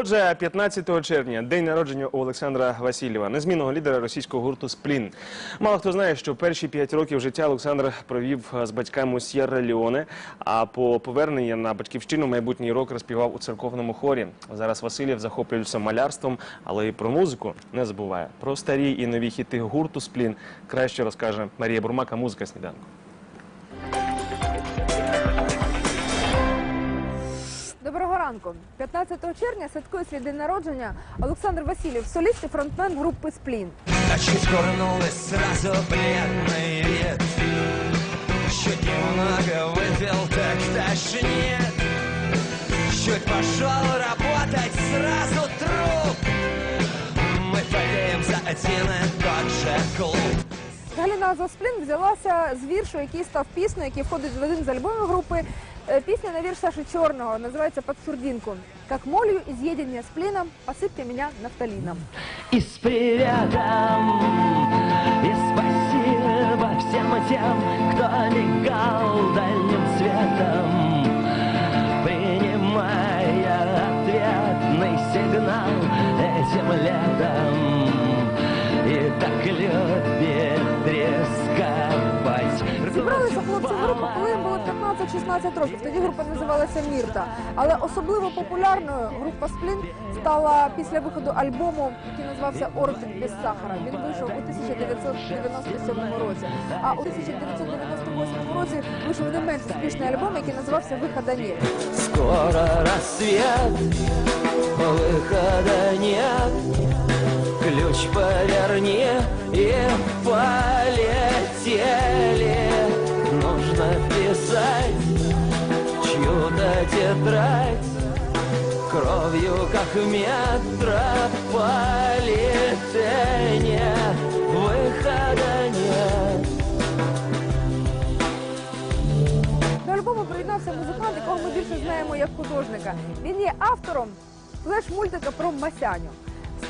Отже, 15 червня, день народження у Олександра Васильєва, незмінного лідера російського гурту Сплін. Мало хто знає, що перші п'ять років життя Олександр провів з батьками у Сєрра Ліоне. А по поверненні на батьківщину майбутній рок розпівав у церковному хорі. Зараз Васильєв захоплюється малярством, але і про музику не забуває. Про старі і нові хіти гурту Сплін краще розкаже Марія Бурмака. Музика сніданку. ранку. 15 червня святкує свій день народження Олександр Васильєв, соліст і фронтмен групи Сплін. А чуть курнулась сразу бледный вид Чуть немного выпил, так тошнит Чуть пошел работать, сразу труп Мы болеем за один и тот же клуб Взагалі назва Сплін взялася з віршу, який став піснею, який входить в один з альбомів групи. Е, Пісня на вірш Саші Чорного називається «Под сурдинку». Как молью изъедения сплином, посыпьте меня нафталином. И с приветом, и спасибо всем тем, кто мигал дальним светом, принимая ответный сигнал этим летом. И так любит рисковать. Зібралися хлопці в групу, коли їм було 15-16 років. Тоді група називалася Мірта. Але особливо популярною група Сплін стала після виходу альбому, який називався Орбіт без сахара. Він вийшов у 1997 році. А у 1998 році вийшов не менш успішний альбом, який називався Вихода ні. Скоро рассвет, выхода нет. Ключ поверни и полетели. Кровью, как метрополитене Выхода нет До альбому приєднався музикант, якого ми більше знаємо як художника. Він є автором флеш-мультика про Масяню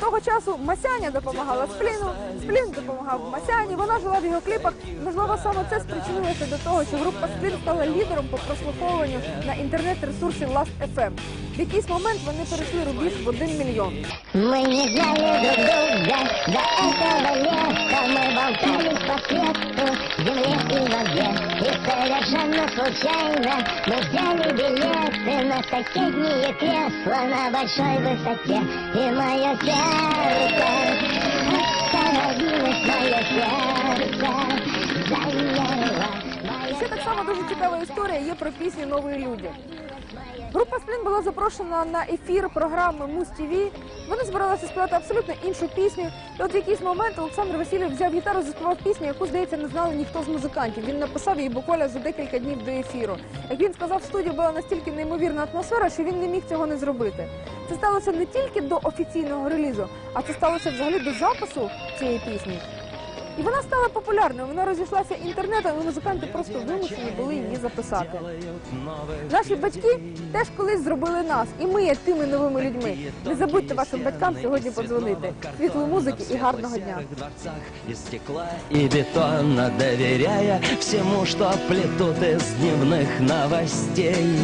З того часу Масяня допомагала Спліну, Сплін допомагав Масяні. Вона жила в його кліпах. Можливо, саме це спричинилося до того, що група Сплін стала лідером по прослуховуванню на інтернет-ресурсі Last.fm. В якийсь момент вони перейшли рубіж в один мільйон. Мы не знали друг друга до этого лета Мы болтались по свету, земле и воде И совершенно случайно мы взяли билеты На соседние кресла на большой высоте И мое сердце остановилось, мое сердце замерло І ще так само дуже цікава історія є про пісню Нові люди. Група Сплін була запрошена на ефір програми Муз ТВ. Вони збиралися співати абсолютно іншу пісню. І от в якийсь момент Олександр Васильєв взяв гітару, заспівав пісню, яку, здається, не знали ніхто з музикантів. Він написав її буквально за декілька днів до ефіру. Як він сказав, в студії була настільки неймовірна атмосфера, що він не міг цього не зробити. Це сталося не тільки до офіційного релізу, а це сталося взагалі до запису цієї пісні. І вона стала популярною, вона розійшлася інтернетом, і музиканти просто вимушені були її записати. Наші батьки теж колись зробили нас, і ми є тими новими людьми. Не забудьте вашим батькам сьогодні подзвонити. Світлої музики і гарного дня. и бетона, доверяя всему, что плетут из дневных новостей.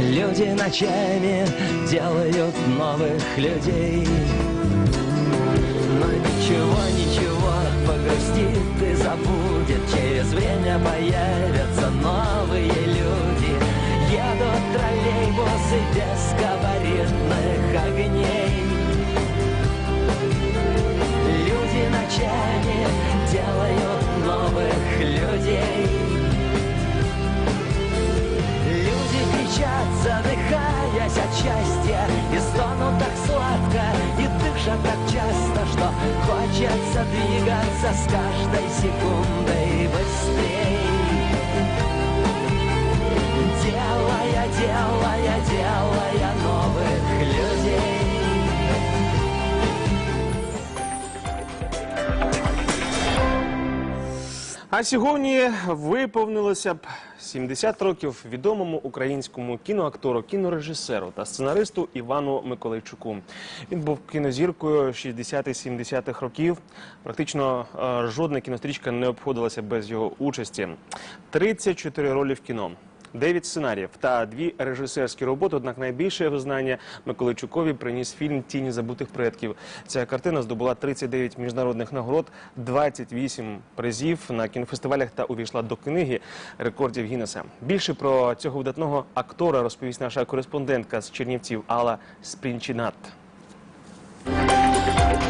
Люди ночами делают новых людей. Троллейбусы без габаритных огней. Люди ночами делают новых людей. Люди кричат, задыхаясь от счастья И стонут так сладко, и дышат так часто Что хочется двигаться с каждой секундой быстрей Делая, делая, делая А сьогодні виповнилося б 70 років відомому українському кіноактору, кінорежисеру та сценаристу Івану Миколайчуку. Він був кінозіркою 60-70-х років. Практично е, жодна кінострічка не обходилася без його участі. 34 ролі в кіно. Дев'ять сценаріїв та дві режисерські роботи. Однак найбільше визнання Миколайчукові приніс фільм Тіні забутих предків. Ця картина здобула 39 міжнародних нагород, 28 призів на кінофестивалях та увійшла до книги рекордів Гіннеса. Більше про цього видатного актора розповість наша кореспондентка з Чернівців Алла Спрінчинат.